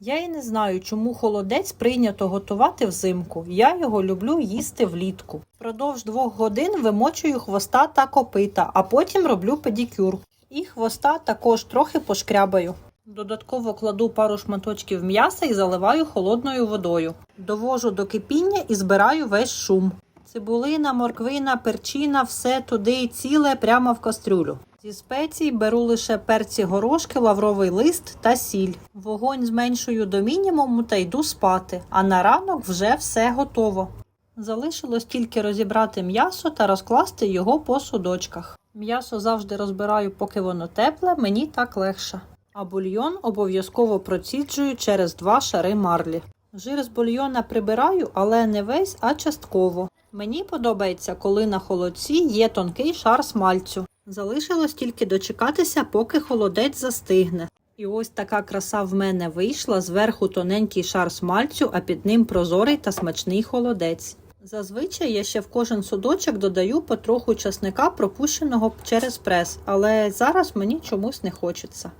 Я і не знаю, чому холодець прийнято готувати взимку. Я його люблю їсти влітку. Продовж двох годин вимочую хвоста та копита, а потім роблю педикюр. І хвоста також трохи пошкрябаю. Додатково кладу пару шматочків м'яса і заливаю холодною водою. Довожу до кипіння і збираю весь шум. Цибулина, морквина, перчина, все туди ціле прямо в кастрюлю. Зі спецій беру лише перці горошки, лавровий лист та сіль. Вогонь зменшую до мінімуму та йду спати, а на ранок вже все готово. Залишилось тільки розібрати м'ясо та розкласти його по судочках. М'ясо завжди розбираю, поки воно тепле, мені так легше. А бульйон обов'язково проціджую через два шари марлі. Жир з бульйона прибираю, але не весь, а частково. Мені подобається, коли на холодці є тонкий шар смальцю. Залишилось тільки дочекатися, поки холодець застигне. І ось така краса в мене вийшла зверху тоненький шар смальцю, а під ним прозорий та смачний холодець. Зазвичай я ще в кожен судочок додаю потроху часника, пропущеного через прес, але зараз мені чомусь не хочеться.